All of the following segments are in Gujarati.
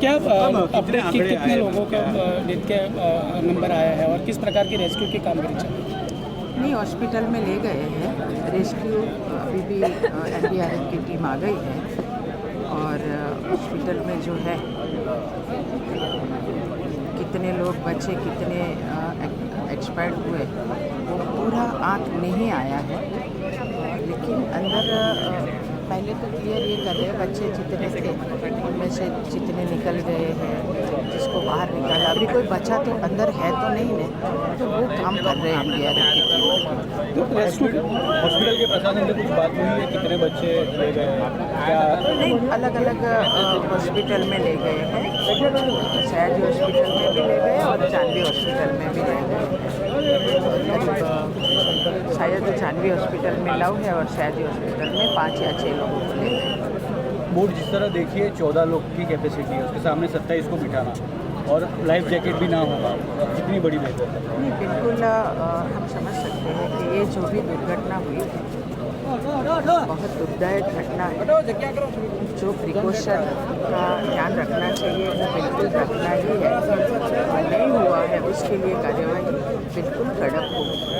क्या कम, कितने लोगों का डेथ के नंबर आया है और किस प्रकार की रेस्क्यू की कामगिरी चल रही है? नहीं हॉस्पिटल में ले गए हैं। रेस्क्यू अभी भी एन की टीम आ गई है और हॉस्पिटल में जो है कितने लोग बचे कितने एक्सपायर्ड हुए वो पूरा आँख नहीं आया है। लेकिन अंदर पहले तो क्लियर ये कर रहे हैं बच्चे जितने थे उनमें से जितने निकल गए हैं जिसको बाहर निकाला। अभी कोई बच्चा तो अंदर है तो नहीं है तो वो काम कर रहे हैं इंडिया की हॉस्पिटल के प्रशासन से कुछ बात हुई है? कितने बच्चे ले गए हैं? नहीं अलग अलग हॉस्पिटल में ले गए हैं। सयाजी हॉस्पिटल में भी ले गए और चांदी हॉस्पिटल में भी ले गए। शायद जानवी हॉस्पिटल में लव है और सयाजी हॉस्पिटल में पाँच या छः लोगों को ले बोट जिस तरह देखिए चौदह लोग की कैपेसिटी है उसके सामने सत्ताईस को बिठाना और लाइफ जैकेट भी ना होगा कितनी बड़ी बेहतर है। नहीं बिल्कुल हम समझ सकते हैं कि ये जो भी दुर्घटना हुई बहुत दुखदायक घटना है। जो प्रिकॉशन का ध्यान रखना चाहिए वो बिल्कुल रखना ही है। नहीं हुआ है उसके लिए कार्यवाही बिल्कुल कड़क होगी।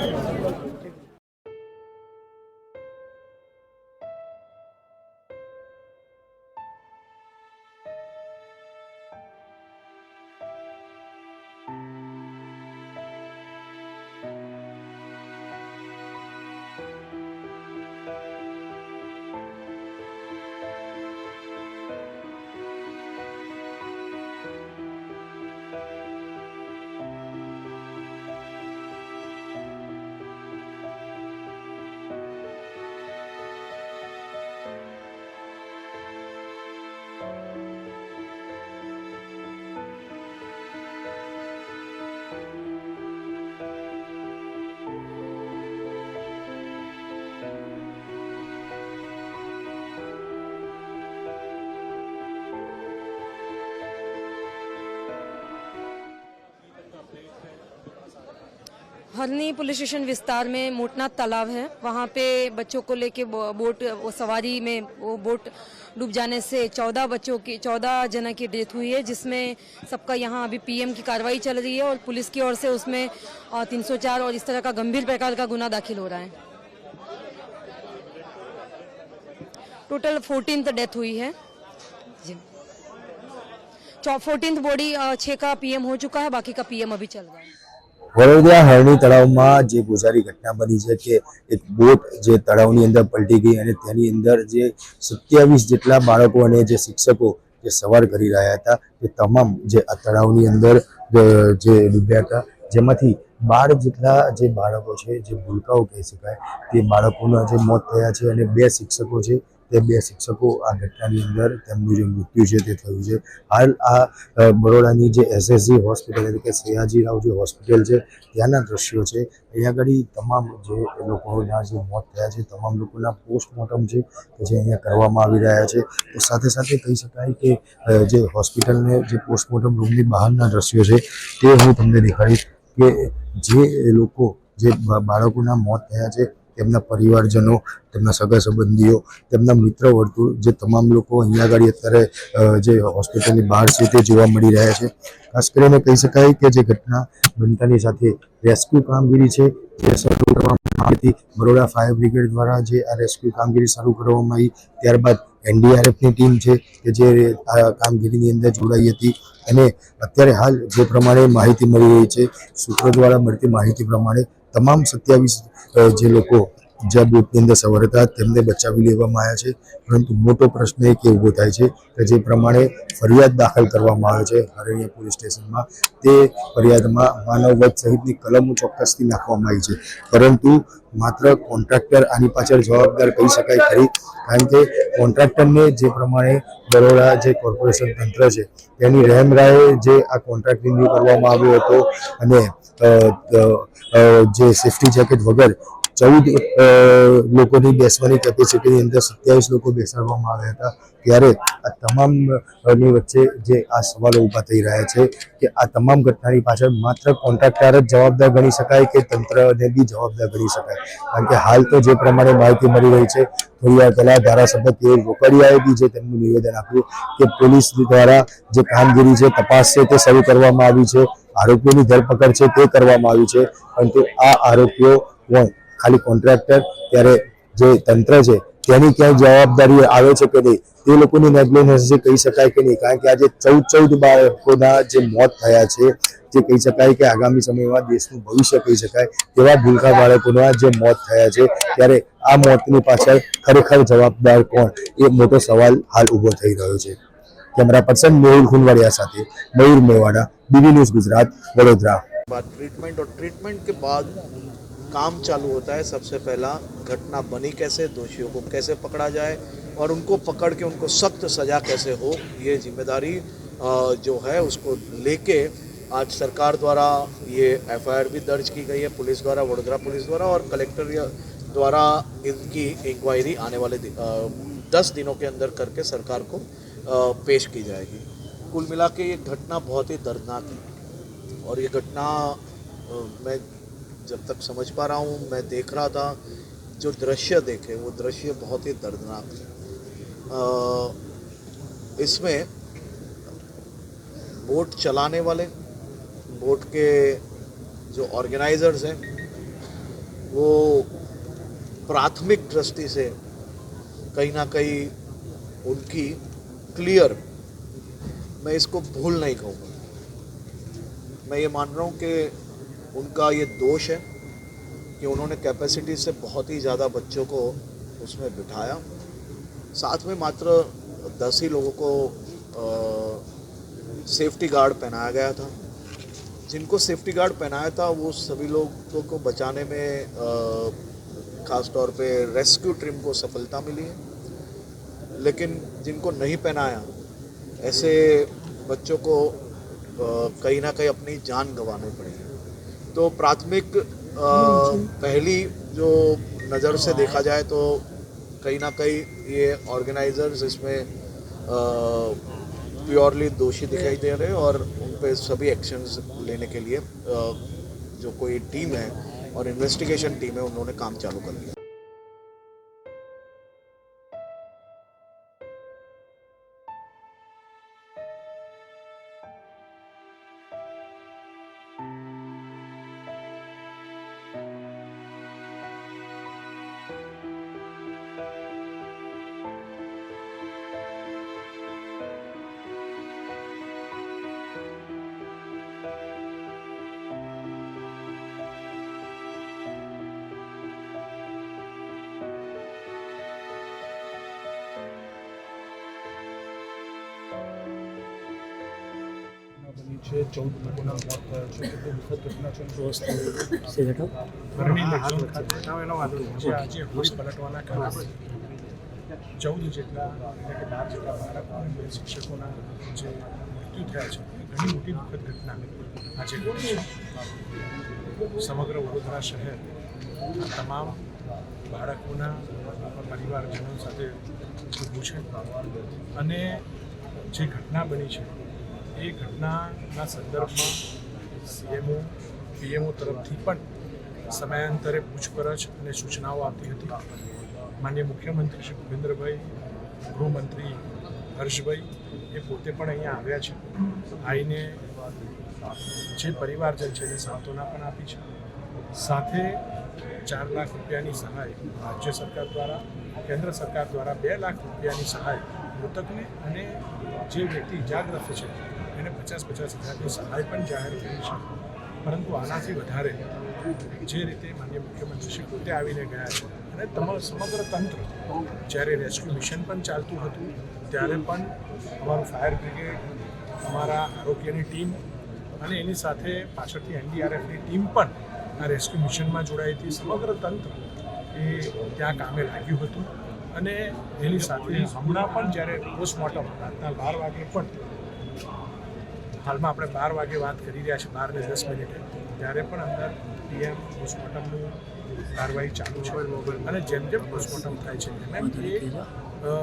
हरनी पुलिस स्टेशन विस्तार में मोटनाथ तालाब है। वहाँ पे बच्चों को लेके बोट, वो सवारी में वो बोट डूब जाने से चौदह बच्चों की, चौदह जना की डेथ हुई है, जिसमें सबका यहाँ अभी पीएम की कार्रवाई चल रही है और पुलिस की ओर से उसमें तीन सौ चार और इस तरह का गंभीर प्रकार का गुना दाखिल हो रहा है। टोटल फोर्टीन डेथ हुई है। जी। फोर्टीन बॉडी छः का पीएम हो चुका है, बाकी का पीएम अभी चल रहा है। વડોદરા હરણી તળાવમાં જે ગોઝારી ઘટના બની છે કે એક બોટ જે તળાવની અંદર પલટી ગઈ અને તેની અંદર જે સત્યાવીસ જેટલા બાળકો અને જે શિક્ષકો જે સવાર કરી રહ્યા હતા, તે તમામ જે આ તળાવની અંદર જે ડૂબ્યા હતા. જેમાંથી બાર જેટલા જે બાળકો છે, જે ભૂલકાઓ કહી શકાય, તે બાળકોના જે મોત થયા છે અને બે શિક્ષકો છે તે બે શિક્ષકો આ ઘટનાની અંદર તેમનું જે મૃત્યુ છે તે થયું છે. હાલ આ બરોડાની જે એસએસજી હોસ્પિટલ એટલે કે સયાજીરાવ જે હોસ્પિટલ છે, ત્યાંના દ્રશ્યો છે. અહીંયા આગળ તમામ જે લોકોના જે મોત થયા છે, તમામ લોકોના પોસ્ટમોર્ટમ છે કે જે અહીંયા કરવામાં આવી રહ્યા છે. તો સાથે સાથે કહી શકાય કે જે હોસ્પિટલને જે પોસ્ટમોર્ટમ રૂમની બહારના દ્રશ્યો છે, તે હું તમને દેખાડીશ કે જે લોકો, જે બાળકોના મોત થયા છે તેમના પરિવારજનો, તેમના સગા સંબંધીઓ, તેમના મિત્ર વર્તુળ, જે તમામ લોકો અહીંયા આગળ અત્યારે જે હોસ્પિટલની બહાર છે તે જોવા મળી રહ્યા છે. ખાસ કરીને કહી શકાય કે જે ઘટના બનતાની સાથે રેસ્ક્યુ કામગીરી છે તે શરૂ કરવામાં આવી હતી. બરોડા ફાયર બ્રિગેડ દ્વારા જે આ રેસ્ક્યુ કામગીરી શરૂ કરવામાં આવી, ત્યારબાદ એનડીઆરએફની ટીમ છે કે જે આ કામગીરીની અંદર જોડાઈ હતી. અને અત્યારે હાલ જે પ્રમાણે માહિતી મળી રહી છે, સૂત્રો દ્વારા મળતી માહિતી પ્રમાણે તમામ સત્યાવીસ જે લોકો જ્યાં બોટની અંદર સવાર હતા, તેમને બચાવી લેવામાં આવ્યા છે. પરંતુ મોટો પ્રશ્ન એક ઊભો થાય છે કે જે પ્રમાણે ફરિયાદ દાખલ કરવામાં આવે છે હરણિયા પોલીસ સ્ટેશનમાં, તે ફરિયાદમાં માનવ વધ સહિતની કલમો ચોક્કસથી નાખવામાં આવી છે. પરંતુ માત્ર કોન્ટ્રાક્ટર આની પાછળ જવાબદાર કહી શકાય ખરી, કારણ કે કોન્ટ્રાક્ટરને જે પ્રમાણે બરોડા જે કોર્પોરેશન તંત્ર છે, તેની રહેમરાએ જે આ કોન્ટ્રાક્ટ રિન્યુ કરવામાં આવ્યો હતો અને જે સેફ્ટી જેકેટ વગર ચૌદ લોકોની બેસવાની કેપેસિટીની અંદર સત્યાવીસ લોકો બેસાડવામાં આવ્યા હતા. ત્યારે આ તમામની વચ્ચે જે આ સવાલો ઊભા થઈ રહ્યા છે કે આ તમામ ઘટનાની પાછળ માત્ર કોન્ટ્રાક્ટર જ જવાબદાર ગણી શકાય કે તંત્રને બી જવાબદાર ગણી શકાય? કારણ કે હાલ તો જે પ્રમાણે માહિતી મળી રહી છે, થોડી વાર પહેલાં ધારાસભ્ય કેવલ રોકડિયાએ બી જે તેમનું નિવેદન આપ્યું કે પોલીસ દ્વારા જે કામગીરી છે તપાસ છે તે શરૂ કરવામાં આવી છે, આરોપીઓની ધરપકડ છે તે કરવામાં આવી છે, પરંતુ આ આરોપીઓ કોણ ખાલી કોન્ટ્રાક્ટર ત્યારે જે તંત્ર છે, તેની ક્યાંય જવાબદારી આવે છે કે નહીં, તે લોકોની નેગ્લિજન્સ જે કહી શકાય કે નહીં, કારણ કે આજે ચૌદ ચૌદ બાળકોના જે મોત થયા છે, જે કહી શકાય કે આગામી સમયમાં દેશનું ભવિષ્ય કહી શકાય, તેવા ભૂલકા બાળકોના જે મોત થયા છે, ત્યારે આ મોતની પાછળ ખરેખર જવાબદાર કોણ? એ મોટો સવાલ હાલ ઊભો થઈ રહ્યો છે. કેમેરા પર્સન મેહુલ ખુનવાડિયા સાથે Mayur Mewada, BBC news Gujarat, Vadodara. Treatment treatment કે બાદ काम चालू होता है सबसे पहला घटना बनी कैसे दोषियों को कैसे पकड़ा जाए और उनको पकड़ के उनको सख्त सज़ा कैसे हो ये ज़िम्मेदारी जो है उसको लेके आज सरकार द्वारा ये एफआईआर भी दर्ज की गई है पुलिस द्वारा वडोदरा पुलिस द्वारा और कलेक्टर द्वारा इनकी इंक्वायरी आने वाले दि- अ, दस दिनों के अंदर करके सरकार को अ, पेश की जाएगी। कुल मिला के ये घटना बहुत ही दर्दनाक है और ये घटना मैं जब तक समझ पा रहा हूँ, मैं देख रहा था, जो दृश्य देखे, वो दृश्य बहुत ही दर्दनाक है। इसमें बोट चलाने वाले, बोट के जो ऑर्गेनाइजर्स हैं, वो प्राथमिक दृष्टि से कहीं ना कहीं उनकी क्लियर मैं इसको भूल नहीं कहूँगा। मैं ये मान रहा हूँ कि उनका ये दोष है कि उन्होंने कैपेसिटी से बहुत ही ज़्यादा बच्चों को उसमें बिठाया। साथ में मात्र दस ही लोगों को आ, सेफ्टी गार्ड पहनाया गया था। जिनको सेफ्टी गार्ड पहनाया था वो सभी लोगों को बचाने में खास तौर पे रेस्क्यू टीम को सफलता मिली है। लेकिन जिनको नहीं पहनाया ऐसे बच्चों को कहीं ना कहीं अपनी जान गंवानी पड़ी तो प्राथमिक पहली जो नज़र से देखा जाए तो कहीं ना कहीं ये ऑर्गेनाइजर्स इसमें प्योरली दोषी दिखाई दे रहे हैं और उन पर सभी एक्शंस लेने के लिए जो कोई टीम है और इन्वेस्टिगेशन टीम है उन्होंने काम चालू कर दिया। ચૌદ લોકોના મોત થયા છે કેટલી દુઃખદ ઘટના છે ખાતે આજે હોળી પલટવાના કારણે ચૌદ જેટલા એટલે કે બાર જેટલા બાળકો અને શિક્ષકોના જે મૃત્યુ થયા છે ઘણી મોટી દુઃખદ ઘટના આજે સમગ્ર વડોદરા શહેર તમામ બાળકોના પરિવારજનો સાથે ઊભું છે અને જે ઘટના બની છે એ ઘટનાના સંદર્ભમાં સીએમઓ પીએમઓ તરફથી પણ સમયાંતરે પૂછપરછ અને સૂચનાઓ આપતી હતી. માન્ય મુખ્યમંત્રી શ્રી ભૂપેન્દ્રભાઈ, ગૃહમંત્રી હર્ષભાઈ એ પોતે પણ અહીંયા આવ્યા છે. આવીને જે પરિવારજન છે એને સાંત્વના પણ આપી છે. સાથે ચાર લાખ રૂપિયાની સહાય રાજ્ય સરકાર દ્વારા, કેન્દ્ર સરકાર દ્વારા બે લાખ રૂપિયાની સહાય મૃતકને અને જે વ્યક્તિ ઇજાગ્રસ્ત છે એને પચાસ પચાસ હજારની સહાય પણ જાહેર કરી છે. પરંતુ આનાથી વધારે જે રીતે માન્ય મુખ્યમંત્રી શ્રી પોતે આવીને ગયા છે અને તમારું સમગ્ર તંત્ર જ્યારે રેસ્ક્યુ મિશન પણ ચાલતું હતું, ત્યારે પણ અમારું ફાયર બ્રિગેડ, અમારા આરોગ્યની ટીમ અને એની સાથે પાછળથી એનડીઆરએફની ટીમ પણ આ રેસ્ક્યુ મિશનમાં જોડાઈ હતી. સમગ્ર તંત્ર એ ત્યાં કામે લાગ્યું હતું અને એની સાથે હમણાં પણ જ્યારે પોસ્ટમોર્ટમ રાતના બાર વાગે પણ હાલમાં આપણે બાર વાગે વાત કરી રહ્યા છીએ બાર ને દસ મિનિટે. ત્યારે પણ અંદર પીએમ પોસ્ટમોર્ટમનું કાર્યવાહી ચાલુ છે. અને જેમ જેમ પોસ્ટમોર્ટમ થાય છે એમ એ અ,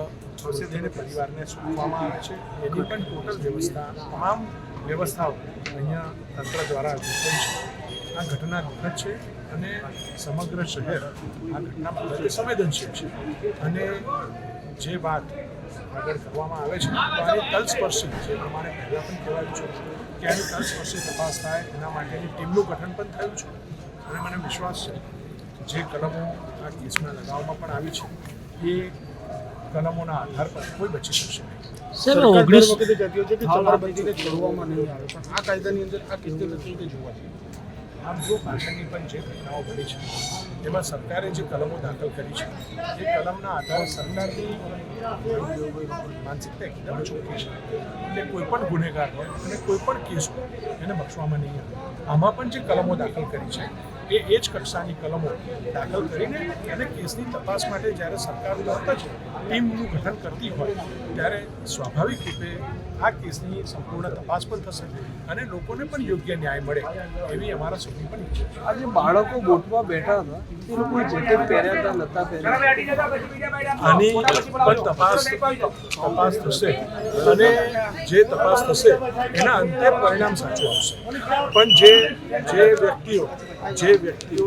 પરિવારને સોંપવામાં આવે છે. એની પણ ટોટલ વ્યવસ્થા તમામ વ્યવસ્થાઓ અહીંયા તંત્ર દ્વારા ગોઠવાઈ છે. આ ઘટના દુઃખદ છે અને સમગ્ર શહેર આ ઘટના પ્રત્યે સંવેદનશીલ છે. અને જે વાત આગળ કરવામાં આવે છે. તો આની તલસ્પર્શી જે પ્રમાણે પહેલાં પણ કહેવાયું છે કે આની તલસ્પર્શી તપાસ થાય એના માટેની ટીમનું ગઠન પણ થયું છે. અને મને વિશ્વાસ છે જે કલમો આ કેસમાં લગાવવામાં પણ આવી છે એ કલમોના આધાર પર કોઈ બચી શકશે નહીં. દર વખતે કહેતી છે કે છોડવામાં નહીં આવે. પણ આ કાયદાની અંદર આ કેસને લખ્યું કે જોવા છે? આમ જો પાછળની પણ જે ઘટનાઓ બની છે, તેમાં સરકારે જે કલમો દાખલ કરી છે એ કલમના આધારે સરકારની માનસિકતા એકદમ ચોખ્ખી છે. એટલે કોઈ પણ ગુનેગાર હોય અને કોઈ પણ કેસ હોય, એને બક્ષવામાં નહીં આવે. આમાં પણ જે કલમો દાખલ કરી છે એ એ જ કક્ષાની કલમો દાખલ કરીને અને કેસની તપાસ માટે જ્યારે સરકાર તરત જ ટીમનું ગઠન કરતી હોય ત્યારે સ્વાભાવિક રીતે આ કેસની સંપૂર્ણ તપાસ પણ થશે અને લોકોને પણ યોગ્ય ન્યાય મળે એવી અમારા સુધી પણ ઈચ્છા છે. આ જે બાળકો બોટમાં બેઠા હતા એ લોકો જેકેટ પહેર્યા હતા નતા પહેર્યા આની પણ તપાસ તપાસ થશે અને જે તપાસ થશે એના અંતે પરિણામ સાચું આવશે. પણ જે જે વ્યક્તિઓ જે વ્યક્તિઓ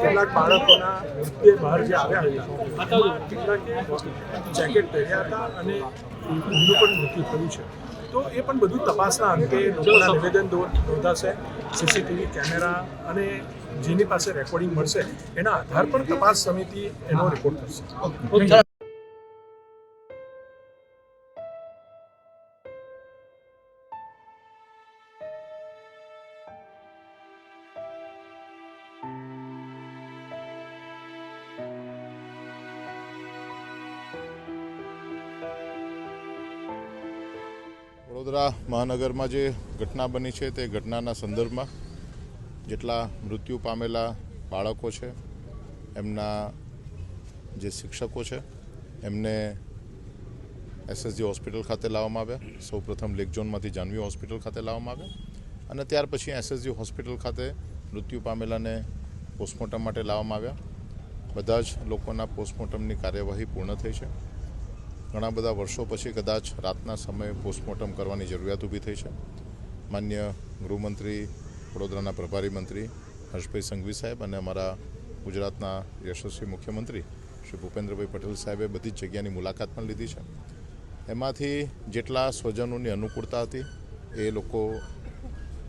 કેટલાક બાળકોના તે બહાર જે આવ્યા હતા કેટલાકે જેકેટ પહેર્યા હતા અને એમનું પણ મૃત્યુ થયું છે. તો એ પણ બધું તપાસના અંતે લોકોના નિવેદન નોંધાશે સીસીટીવી કેમેરા અને જેની પાસે રેકોર્ડિંગ મળશે એના આધાર પર તપાસ સમિતિ એનો રિપોર્ટ કરશે. મહાનગરમાં જે ઘટના બની છે તે ઘટનાના સંદર્ભમાં જેટલા મૃત્યુ પામેલા બાળકો છે, એમના જે શિક્ષકો છે, એમને એસએસજી હોસ્પિટલ ખાતે લાવવામાં આવ્યા. સૌપ્રથમ લેક ઝોનમાંથી જાનવી હોસ્પિટલ ખાતે લાવવામાં આવ્યા અને ત્યાર પછી એસએસજી હોસ્પિટલ ખાતે મૃત્યુ પામેલાને પોસ્ટમોર્ટમ માટે લાવવામાં આવ્યા. બધા જ લોકોના પોસ્ટમોર્ટમની કાર્યવાહી પૂર્ણ થઈ છે. ઘણા બધા વર્ષો પછી કદાચ રાતના સમયે પોસ્ટમોર્ટમ કરવાની જરૂરિયાત ઊભી થઈ છે. માન્ય ગૃહમંત્રી, વડોદરાના પ્રભારી મંત્રી હર્ષભાઈ સંઘવી સાહેબ અને અમારા ગુજરાતના યશસ્વી મુખ્યમંત્રી શ્રી ભૂપેન્દ્રભાઈ પટેલ સાહેબે બધી જ જગ્યાની મુલાકાત પણ લીધી છે. એમાંથી જેટલા સ્વજનોની અનુકૂળતા હતી, એ લોકો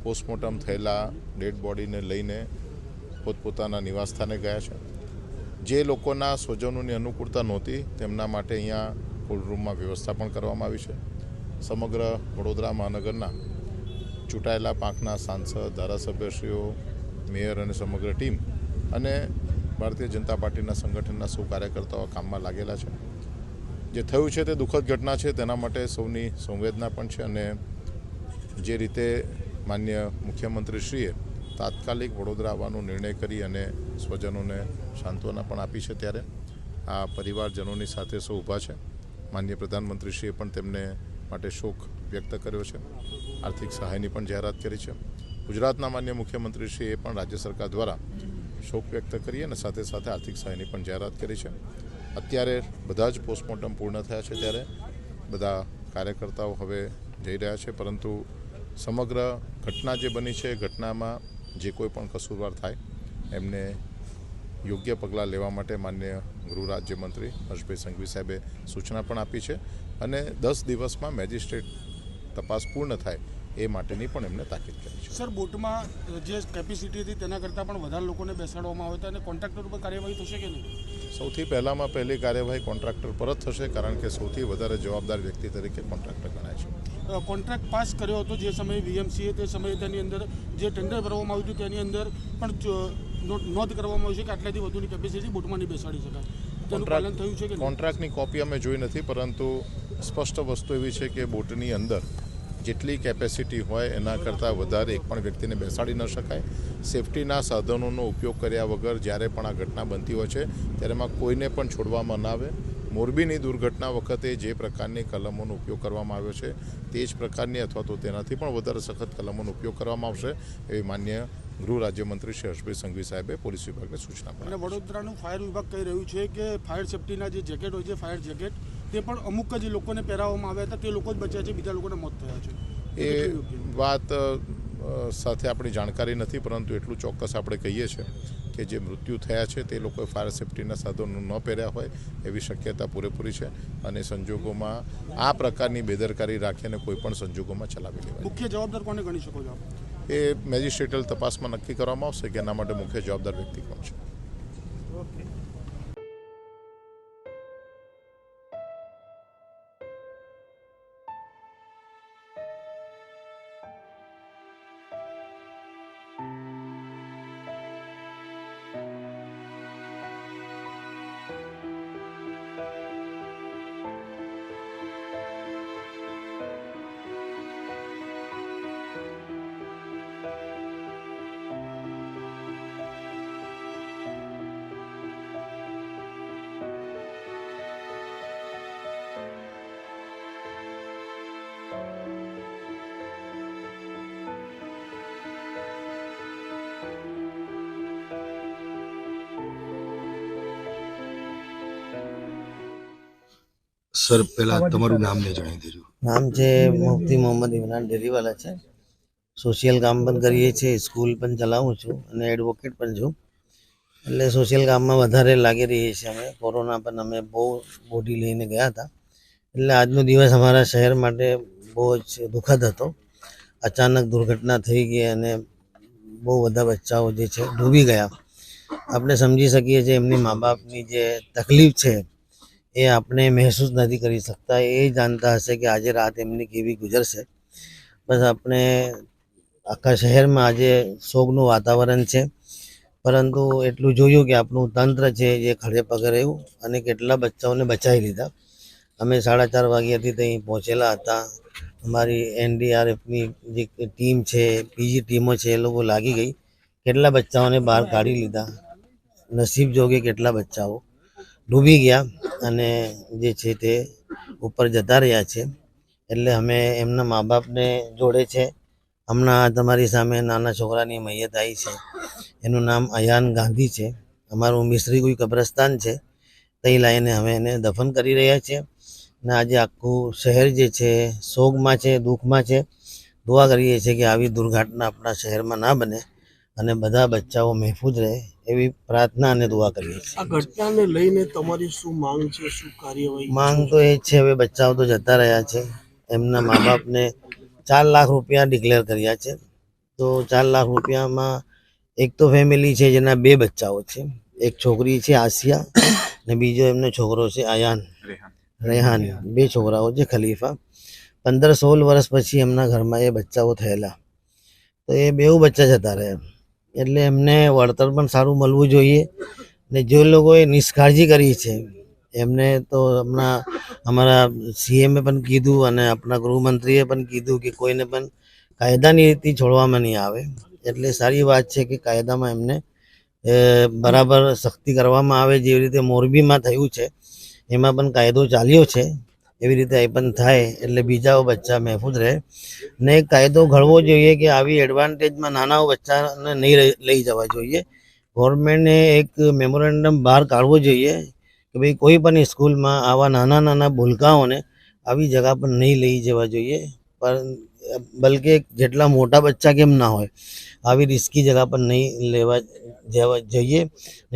પોસ્ટમોર્ટમ થયેલા ડેડ બોડીને લઈને પોતપોતાના નિવાસસ્થાને ગયા છે. જે લોકોના સ્વજનોની અનુકૂળતા નહોતી, તેમના માટે અહીંયા કોલ્ડ રૂમમાં વ્યવસ્થા પણ કરવામાં આવી છે. સમગ્ર વડોદરા મહાનગરના ચૂંટાયેલા પાંખના સાંસદ, ધારાસભ્યશ્રીઓ, મેયર અને સમગ્ર ટીમ અને ભારતીય જનતા પાર્ટીના સંગઠનના સૌ કાર્યકર્તાઓ કામમાં લાગેલા છે. જે થયું છે તે દુઃખદ ઘટના છે, તેના માટે સૌની સંવેદના પણ છે અને જે રીતે માન્ય મુખ્યમંત્રીશ્રીએ તાત્કાલિક વડોદરા આવવાનો નિર્ણય કરી અને સ્વજનોને સાંત્વના પણ આપી છે ત્યારે આ પરિવારજનોની સાથે સૌ ઊભા છે. માન્ય પ્રધાનમંત્રીશ્રીએ પણ તેમને માટે શોક વ્યક્ત કર્યો છે. આર્થિક સહાયની પણ જાહેરાત કરી છે. ગુજરાતના માન્ય મુખ્યમંત્રીશ્રીએ પણ રાજ્ય સરકાર દ્વારા શોક વ્યક્ત કરી અને સાથે સાથે આર્થિક સહાયની પણ જાહેરાત કરી છે. અત્યારે બધા જ પોસ્ટમોર્ટમ પૂર્ણ થયા છે ત્યારે બધા કાર્યકર્તાઓ હવે જઈ રહ્યા છે, પરંતુ સમગ્ર ઘટના જે બની છે, ઘટનામાં જે કોઈ પણ કસૂરવાર થાય, એમને યોગ્ય પગલાં લેવા માટે માન્ય ગૃહ રાજ્યમંત્રી હર્ષભાઈ સંઘવી સાહેબે સૂચના પણ આપી છે અને દસ દિવસમાં મેજિસ્ટ્રેટ તપાસ પૂર્ણ થાય એ માટેની પણ એમને તાકીદ કરી છે. સર બોટમાં જે કેપેસિટી હતી તેના કરતાં પણ વધારે લોકોને બેસાડવામાં આવે તો અને કોન્ટ્રાક્ટર ઉપર કાર્યવાહી થશે કે નહીં? સૌથી પહેલામાં પહેલી કાર્યવાહી કોન્ટ્રાક્ટર પર જ થશે કારણ કે સૌથી વધારે જવાબદાર વ્યક્તિ તરીકે કોન્ટ્રાક્ટર ગણાય છે. કોન્ટ્રાક્ટ પાસ કર્યો હતો જે સમયે વીએમસીએ તે સમયે તેની અંદર જે ટેન્ડર ભરવામાં આવ્યું હતું તેની અંદર પણ નોંધ કરવામાં આવી છે કે આટલાથી વધુની કેપેસિટી બોટમાં નહીં બેસાડી શકાય. તેનું પાલન થયું છે કે કોન્ટ્રાક્ટની કોપી અમે જોઈ નથી પરંતુ સ્પષ્ટ વસ્તુ એવી છે કે બોટની અંદર જેટલી કેપેસિટી હોય એના કરતાં વધારે એક પણ વ્યક્તિને બેસાડી ન શકાય. સેફટીના સાધનોનો ઉપયોગ કર્યા વગર જ્યારે પણ આ ઘટના બનતી હોય છે ત્યારે એમાં કોઈને પણ છોડવામાં ન આવે. મોરબીની દુર્ઘટના વખતે જે પ્રકારની કલમોનો ઉપયોગ કરવામાં આવ્યો છે તે જ પ્રકારની અથવા તો તેનાથી પણ વધારે સખત કલમોનો ઉપયોગ કરવામાં આવશે એવી માન્ય ગૃહ રાજ્યમંત્રી શ્રી હર્ષભાઈ સંઘવી સાહેબે પોલીસ વિભાગને સૂચના અને વડોદરાનું ફાયર વિભાગ કહી રહ્યું છે કે ફાયર સેફટીના જે જેકેટ હોય છે ફાયર જેકેટ તે પણ અમુક જ લોકોને પહેરાવવામાં આવ્યા હતા તે લોકો જ બચ્યા છે બીજા લોકોના મોત થયા છે. એ વાત સાથે આપણી જાણકારી નથી પરંતુ એટલું ચોક્કસ આપણે કહીએ છીએ કે જે મૃત્યુ થયા છે તે લોકોએ ફાયર સેફટીના સાધનો ન પહેર્યા હોય એવી શક્યતા પૂરેપૂરી છે અને સંજોગોમાં આ પ્રકારની બેદરકારી રાખીને કોઈ પણ સંજોગોમાં ચલાવી લેવાય. મુખ્ય જવાબદાર કોને ગણી શકો છો આપ? એ મેજિસ્ટ્રેટલ તપાસમાં નક્કી કરવામાં આવશે કે એના માટે મુખ્ય જવાબદાર વ્યક્તિ કોણ છે. સર પહેલા તમારું નામ ને જણાવી દેજો. નામ છે મુફતી મોહમ્મદ ઇમરાન ડેરીવાલા છે. સોશિયલ કામ પણ કરીએ છીએ સ્કૂલ પણ ચલાવું છું અને એડવોકેટ પણ છું. એટલે સોશિયલ કામમાં વધારે લાગી રહીએ છીએ અમે. કોરોના પણ અમે બહુ બોડી લઈને ગયા હતા. એટલે આજનો દિવસ અમારા શહેર માટે બહુ જ દુઃખદ હતો. અચાનક દુર્ઘટના થઈ ગઈ અને બહુ બધા બચ્ચાઓ જે છે ડૂબી ગયા. આપણે સમજી શકીએ છીએ એમની મા બાપની જે તકલીફ છે એ આપણે મહેસૂસ નથી કરી શકતા. એ જાણતા હશે કે આજે રાત એમની કેવી ગુજરશે બસ આપણે આખા શહેરમાં આજે શોકનું વાતાવરણ છે. પરંતુ એટલું જોયું કે આપણું તંત્ર છે જે ખડે પગે રહ્યું અને કેટલા બચ્ચાઓને બચાવી લીધા. અમે સાડા ચાર વાગ્યાથી ત્યાં પહોંચેલા હતા. અમારી એનડીઆરએફની જે ટીમ છે, બીજી ટીમો છે, એ લોકો લાગી ગઈ. કેટલા બચ્ચાઓને બહાર કાઢી લીધા. નસીબ જોગે કેટલા બચ્ચાઓ. ડૂબી ગયા અને જે છે તે ઉપર જતા રહ્યા છે. એટલે અમે એમના મા બાપને જોડે છે. હમણાં તમારી સામે નાના છોકરાની મૈયત આવી છે. એનું નામ અયાન ગાંધી છે. અમારું મિશ્રી કોઈ કબ્રસ્તાન છે. ત્યાં લાવીને અમે એને દફન કરી રહ્યા છીએ. અને આજે આખું શહેર જે છે, શોકમાં છે, દુઃખમાં છે, દુઆ કરીએ છીએ કે આવી દુર્ઘટના આપણા શહેરમાં ના બને. અને બધા બચ્ચાઓ મહેફૂજ રહે એવી પ્રાર્થના અને દુઆ કરીએ છીએ. આ ઘટનાને લઈને તમારી શું માંગ છે શું કાર્યવાહી માંગ તો એ જ છે હવે બચ્ચાઓ તો જતા રહ્યા છે. એમના મા બાપને ચાર લાખ રૂપિયા ડિક્લેર કર્યા છે. તો ચાર લાખ રૂપિયામાં એક તો ફેમિલી છે જેના બે બચ્ચાઓ છે. એક છોકરી છે આસિયા ને બીજો એમનો છોકરો છે આયાન. રેહાન બે છોકરાઓ છે ખલીફા. પંદર સોળ વર્ષ પછી એમના ઘરમાં એ બચ્ચાઓ થયેલા. તો એ બેઉ બચ્ચા જતા રહ્યા. એટલે એમને વળતર પણ સારું મળવું જોઈએ. ને જે લોકોએ નિષ્કાળજી કરી છે, એમને તો હમણાં અમારા સીએમે પણ કીધું અને આપણા ગૃહમંત્રીએ પણ કીધું કે કોઈને પણ કાયદાની રીતે છોડવામાં નહીં આવે. એટલે સારી વાત છે કે કાયદામાં એમને બરાબર સખ્તી કરવામાં આવે, જેવી રીતે મોરબીમાં થયું છે, એમાં પણ કાયદો ચાલ્યો છે. એવી રીતે પણ થાય, એટલે બીજાઓ બચ્ચા મહેફૂઝ રહે. ને કાયદો ઘડવો જોઈએ કે આવી એડવાન્ટેજમાં નાના બચ્ચાને નહીં લઈ- લઈ જવા જોઈએ. ગવર્મેન્ટે એક મેમોરેન્ડમ બહાર કાઢવો જોઈએ કે ભાઈ કોઈ પણ સ્કૂલમાં આવા નાના નાના ભૂલકાઓને આવી જગા પર નહીં લઈ જવા જોઈએ. પણ બલકે જેટલા મોટા બચ્ચા કેમ ના હોય, આવી રિસ્કી જગા પર નહીં લેવા જવા જોઈએ.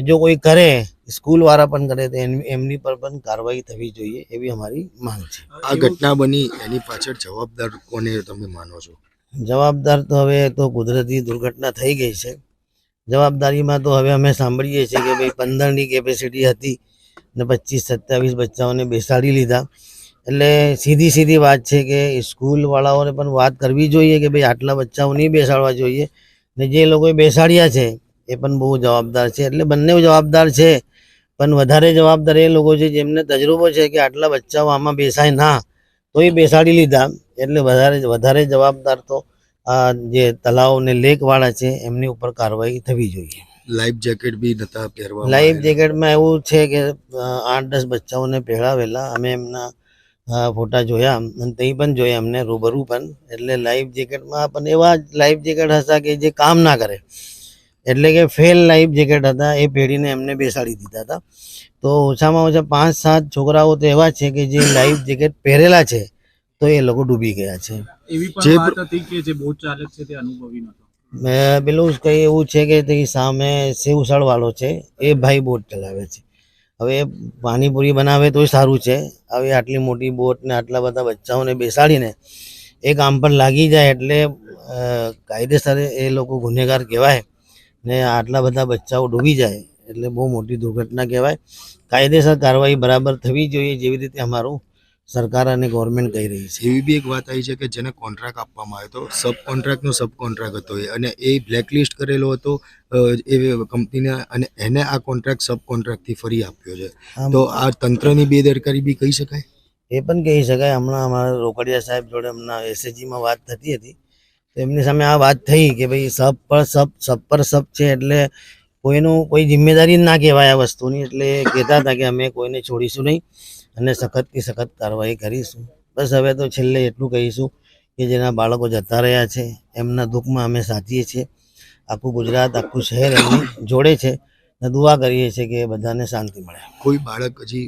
જો કોઈ કરે સ્કૂલવાળા પણ કરે તો એમ- એમની પર પણ કાર્યવાહી થવી જોઈએ એવી અમારી માંગ છે. આ ઘટના બની એની પાછળ જવાબદાર કોને તમે માનો છો? જવાબદાર તો હવે તો કુદરતી દુર્ઘટના થઈ ગઈ છે. જવાબદારીમાં તો હવે અમે સાંભળીએ છીએ કે ભાઈ પંદરની કેપેસિટી હતી ને પચીસ સત્યાવીસ બચ્ચાઓને બેસાડી લીધા. એટલે સીધી સીધી વાત છે કે સ્કૂલવાળાઓને પણ વાત કરવી જોઈએ કે ભાઈ આટલા બચ્ચાઓ નહીં બેસાડવા જોઈએ. ને જે લોકોએ બેસાડ્યા છે એ પણ બહુ જવાબદાર છે. એટલે બંને જવાબદાર છે. પણ વધારે જવાબદાર એ લોકો છે જેમને તજરબો છે કે આટલા બચ્ચાઓ આમાં બેસાય ના તો એ બેસાડી લીધા. એટલે વધારે વધારે જવાબદાર તો આ જે તલાવ ને લેકવાળા છે એમની ઉપર કાર્યવાહી થવી જોઈએ. લાઈફ જેકેટ બી નતા પહેરવા લાઈફ જેકેટમાં એવું છે કે આઠ દસ બચ્ચાઓને પહેરાવેલા. અમે એમના ફોટા જોયા અને તે પણ જોયા અમને રૂબરૂ પણ. એટલે લાઈફ જેકેટમાં પણ એવા લાઈફ જેકેટ હતા કે જે કામ ના કરે. એટલે કે ફેલ લાઈફ જેકેટ હતા એ પહેરીને એમને બેસાડી દીધા હતા. તો ઓછામાં ઓછા પાંચ સાત છોકરાઓ તો એવા છે કે જે લાઈફ જેકેટ પહેરેલા છે તો એ લોકો ડૂબી ગયા છે. એવી પણ વાત હતી કે જે બોટ ચાલક છે તે અનુભવી નહોતો. પેલું કંઈ એવું છે કે તે સામે સેવસળ વાળો છે એ ભાઈ બોટ ચલાવે છે. હવે પાણીપુરી બનાવે તોય સારું છે. હવે આટલી મોટી બોટ ને આટલા બધા બચ્ચાઓને બેસાડીને એ કામ પર લાગી જાય એટલે કાયદેસર એ લોકો ગુનેગાર કહેવાય. ને આટલા બધા બચ્ચાઓ ડૂબી જાય એટલે બહુ મોટી દુર્ઘટના કહેવાય. કાયદેસર કાર્યવાહી બરાબર થવી જોઈએ જેવી રીતે અમારું સરકાર અને ગવર્મેન્ટ કહી રહી છે. એવી બી એક વાત આવી છે કે જેને કોન્ટ્રાક્ટ આપવામાં આવ્યો હતો સબ કોન્ટ્રાક્ટનો સબ કોન્ટ્રાક્ટ હતો એ. અને એ બ્લેકલિસ્ટ કરેલો હતો એ કંપનીને અને એને આ કોન્ટ્રાક્ટ સબ કોન્ટ્રાક્ટથી ફરી આપ્યો છે. તો આ તંત્રની બેદરકારી બી કહી શકાય? એ પણ કહી શકાય. હમણાં અમારા રોકડિયા સાહેબ જોડે હમણાં એસએજીમાં વાત થતી હતી. એમની સામે આ વાત થઈ કે ભાઈ સબ પર સબ સબ પર સબ છે એટલે કોઈનું કોઈ જિમ્મેદારી ના કહેવાય આ વસ્તુની, એટલે કહેતા હતા કે અમે કોઈને છોડીશું નહીં અને સખતથી સખત કાર્યવાહી કરીશું. બસ હવે તો છેલ્લે એટલું કહીશું કે જેના બાળકો જતા રહ્યા છે, એમના દુઃખમાં અમે સાચીએ છીએ. આખું ગુજરાત, આખું શહેર એમની જોડે છે. અને દુઆ કરીએ છીએ કે બધાને શાંતિ મળે. કોઈ બાળક હજી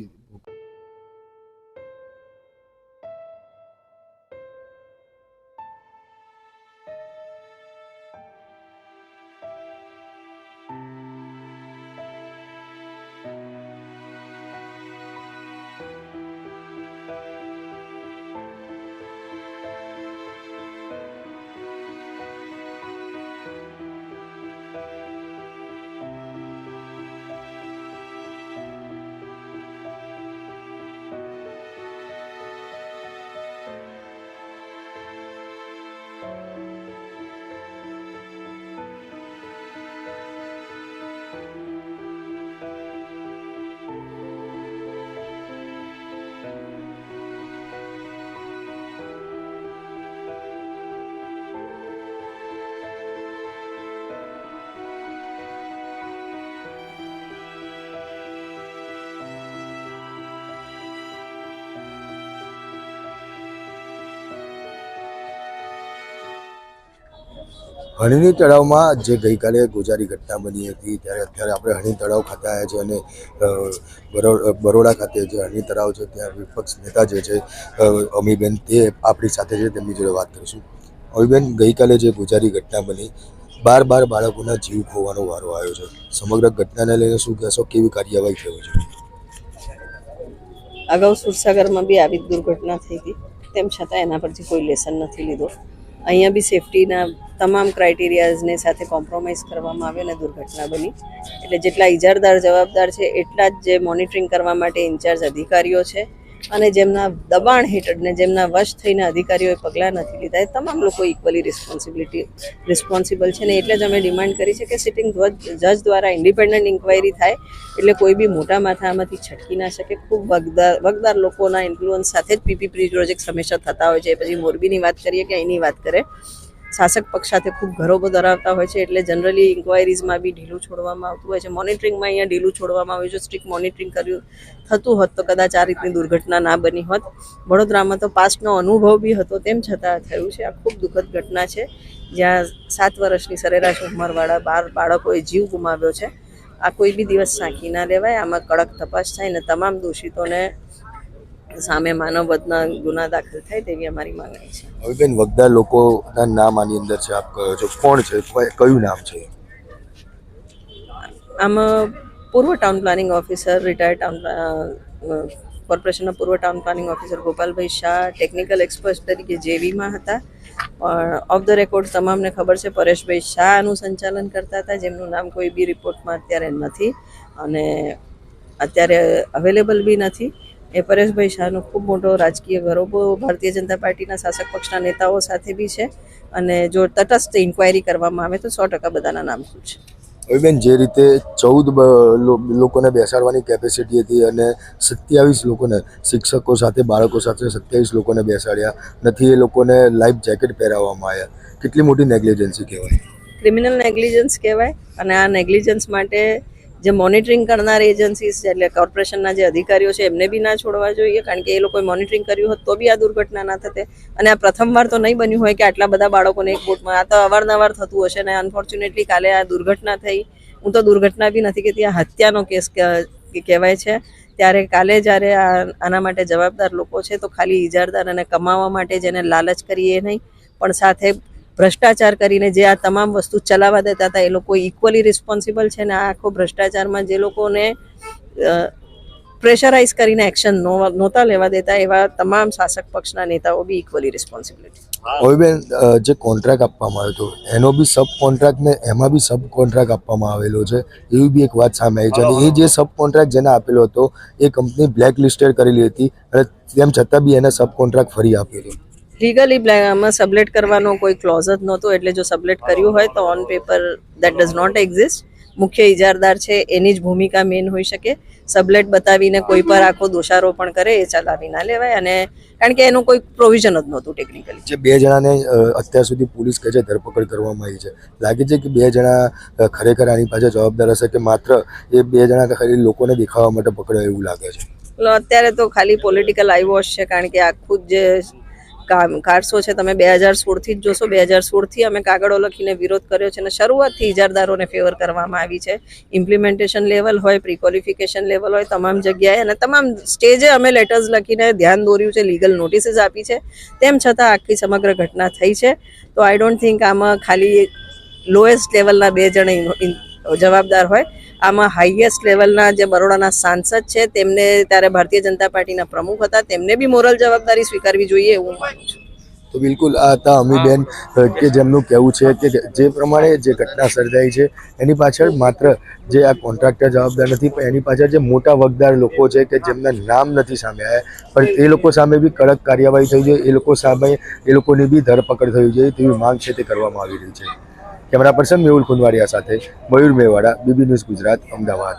હણીની તળાવમાં જે ગઈકાલે ગોજારી ઘટના બની હતી, ત્યારે અત્યારે આપણે હણી તળાવ ખાતે આવ્યા છે અને બરોડા ખાતે જે હણી તળાવ છે, ત્યાં વિપક્ષ નેતા જે છે અમીબેન તે આપણી સાથે છે, તેમની જોડે વાત કરીશું. અમીબેન, ગઈકાલે જે ગોજારી ઘટના બની, બાર બાર બાળકોના જીવ ખોવાનો વારો આવ્યો છે. સમગ્ર ઘટનાને લઈને શું કહેશો? કેવી કાર્યવાહી થયો છે? અગાઉ સુરસાગરમાં બી આવી દુર્ઘટના થઈ હતી. તેમ છતાં એના પરથી કોઈ લેસન નથી લીધો. અહીંયા બી સેફટીના તમામ ક્રાઇટેરિયાઝને સાથે કોમ્પ્રોમાઇઝ કરવામાં આવ્યો અને દુર્ઘટના બની. એટલે જેટલા ઇજારદાર જવાબદાર છે, એટલા જ જે મોનિટરિંગ કરવા માટે ઇન્ચાર્જ અધિકારીઓ છે. અને જેમના દબાણ હેઠળ ને જેમના વશ થઈને અધિકારીઓએ પગલાં નથી લીધા, એ તમામ લોકો ઇક્વલી રિસ્પોન્સિબિલિટી રિસ્પોન્સિબલ છે ને એટલે જ અમે ડિમાન્ડ કરી છે કે સિટિંગ જજ દ્વારા ઇન્ડિપેન્ડન્ટ ઇન્ક્વાયરી થાય, એટલે કોઈ બી મોટા માથા આમાંથી છટકી ના શકે. ખૂબ વગદાર વગદાર લોકોના ઇન્ફ્લુઅન્સ સાથે જ પીપી પ્રી પ્રોજેક્ટ હંમેશા થતા હોય છે. પછી મોરબીની વાત કરીએ કે અહીંની વાત કરે. શાસક પક્ષ સાથે ખૂબ ઘરોબો ધરાવતા હોય છે એટલે જનરલી ઇન્ક્વાયરીઝમાં બી ઢીલું છોડવામાં આવતું હોય છે. મોનિટરિંગમાં અહીંયા ઢીલું છોડવામાં આવ્યું છે. સ્ટ્રિક્ટ મોનિટરિંગ કર્યું, થતું હોત તો કદાચ આ રીતની દુર્ઘટના ના બની હોત. વડોદરામાં તો પાસ્ટનો અનુભવ બી હતો, તેમ છતાં થયું છે. આ ખૂબ દુઃખદ ઘટના છે. જ્યાં સાત વર્ષની સરેરાશ ઉંમરવાળા બાર બાળકોએ જીવ ગુમાવ્યો છે. આ કોઈ બી દિવસ સાંકી ના લેવાય. આમાં કડક તપાસ થાય ને તમામ દોષિતોને સામે માનવ વતના ગુના દાખલ થાય તેવી અમારી માંગણી છે. હવે બેન વગદા લોકોના નામ આની અંદર છે આપ કહો છો. કોણ છે? કયું નામ છે? આમાં પૂર્વ town planning officer retired town કોર્પોરેશનના પૂર્વ town planning officer Gopalbhai Shah technical expert તરીકે જેવીમાં હતા. પણ ઓફ ધ રેકોર્ડ તમામને ખબર છે પરેશભાઈ શાહ આનું સંચાલન કરતા હતા. જેમનું નામ કોઈ બી રિપોર્ટમાં અત્યારે નથી અને અત્યારે અવેલેબલ બી નથી. એ પરેશભાઈ શાહનો ખૂબ મોટો રાજકીય ગરોબો ભારતીય જનતા પાર્ટીના શાસક પક્ષના નેતાઓ સાથે બી છે. અને જો તટસ્થ ઇન્ક્વાયરી કરવામાં આવે તો સો ટકા બધાના નામ શું છે? અમીબેન જે રીતે ચૌદ લોકોને બેસાડવાની કેપેસિટી હતી અને સત્યાવીસ લોકોને શિક્ષકો સાથે બાળકો સાથે સત્યાવીસ લોકોને બેસાડ્યા નથી એ લોકોને લાઈફ જેકેટ પહેરાવવામાં આવ્યા. કેટલી મોટી નેગ્લિજન્સી કહેવાય? ક્રિમિનલ નેગ્લિજન્સ કહેવાય અને આ નેગ્લિજન્સ માટે જે મોનિટરિંગ કરનાર એજન્સીસ છે, એટલે કોર્પોરેશનના જે અધિકારીઓ છે, એમને બી ના છોડવા જોઈએ, કારણ કે એ લોકોએ મોનિટરિંગ કર્યું હોત તો બી આ દુર્ઘટના ના થતે. અને આ પ્રથમવાર તો નહીં બન્યું હોય કે આટલા બધા બાળકોને એક બોટમાં. આ તો અવારનવાર થતું હશે ને અનફોર્ચ્યુનેટલી કાલે આ દુર્ઘટના થઈ. હું તો દુર્ઘટના બી નથી કહેતી, આ હત્યાનો કેસ કહેવાય છે. ત્યારે કાલે જ્યારે આ, આના માટે જવાબદાર લોકો છે, તો ખાલી ઇજારદાર અને કમાવા માટે જેને લાલચ કરીએ નહીં, પણ સાથે ભ્રષ્ટાચાર કરીને જે આ તમામ વસ્તુ ચલાવવા દેતા હતા એ લોકો ઇક્વલી રિસ્પોન્સિબલ છે ને આ આખો ભ્રષ્ટાચારમાં જે લોકોને પ્રેશરાઇઝ કરીને એક્શન નહોતા લેવા દેતા એવા તમામ શાસક પક્ષના નેતાઓ બી ઇક્વલી રિસ્પોન્સિબિલિટી ઓઈબેન જે કોન્ટ્રાક્ટ આપવામાં આવ્યો હતો એનો બી સબ કોન્ટ્રાક્ટ ને એમાં બી સબ કોન્ટ્રાક્ટ આપવામાં આવેલો છે એવી બી એક વાત સામે આવી છે. અને એ જે સબ કોન્ટ્રાક્ટ જેને આપેલો હતો એ કંપની બ્લેક લિસ્ટેડ કરેલી હતી અને તેમ છતાં બી એને સબ કોન્ટ્રાક્ટ ફરી આપ્યો હતો. લીગલી આમાં સબલેટ કરવાનો કોઈ ક્લોઝ જ નહોતો. એટલે જો સબલેટ કર્યું હોય તો on paper that does not exist મુખ્ય ઇજારદાર છે એની જ ભૂમિકા મેન હોઈ શકે. સબલેટ બતાવીને કોઈ પર આખો દોષારોપણ કરે એ ચલાવી ના લેવાય. અને કારણ કે એનું કોઈ પ્રોવિઝન જ નહોતું ટેકનિકલી જે બે જણાને અત્યાર સુધી પોલીસ કહે છે ધરપકડ કરવામાં આવી છે. લાગે છે કે બે જણા ખરેખર આની પાછળ જવાબદાર હશે કે માત્ર એ બે જણા ખાલી લોકોને દેખાવા માટે પકડાય એવું લાગે છે? અત્યારે તો ખાલી પોલિટિકલ આઈવોશ છે કારણ કે આખું જ કારસો છે તમે બે હજાર સોળથી જ જોશો. બે હજાર સોળથી અમે કાગળો લખીને વિરોધ કર્યો છે અને શરૂઆતથી ઇજારદારોને ફેવર કરવામાં આવી છે. ઇમ્પ્લિમેન્ટેશન લેવલ હોય પ્રિક્વોલિફિકેશન લેવલ હોય, તમામ જગ્યાએ અને તમામ સ્ટેજે અમે લેટર્સ લખીને ધ્યાન દોર્યું છે લીગલ નોટિસીસ આપી છે. તેમ છતાં આખી સમગ્ર ઘટના થઈ છે. તો આઈ ડોન્ટ થિંક આમાં ખાલી લોએસ્ટ લેવલના બે જણ જવાબદાર હોય. આમાં હાઈએસ્ટ લેવલના જે બરોડાના સાંસદ છે, તેમને ત્યારે ભારતીય જનતા પાર્ટીના પ્રમુખ હતા. તેમને બી મોરલ જવાબદારી સ્વીકારવી જોઈએ એવું માનું છું. તો બિલકુલ, આ હતા અમીબેન કે જેમનું કહેવું છે કે જે પ્રમાણે જે ઘટના સર્જાઈ છે, એની પાછળ માત્ર જે આ કોન્ટ્રાક્ટર જવાબદાર નથી, પણ એની પાછળ જે મોટા વગદાર લોકો છે કે જેમના નામ નથી સામે આવ્યા, પણ એ લોકો સામે બી કડક કાર્યવાહી થઈ જોઈએ, એ લોકો સામે એ લોકોની બી ધરપકડ થવી જોઈએ તેવી માંગ છે તે કરવામાં આવી રહી છે. કેમેરા પર્સન મેહુલ ખુનવારિયા સાથે મયુર મેવાડા બીબી ન્યૂઝ ગુજરાત અમદાવાદ.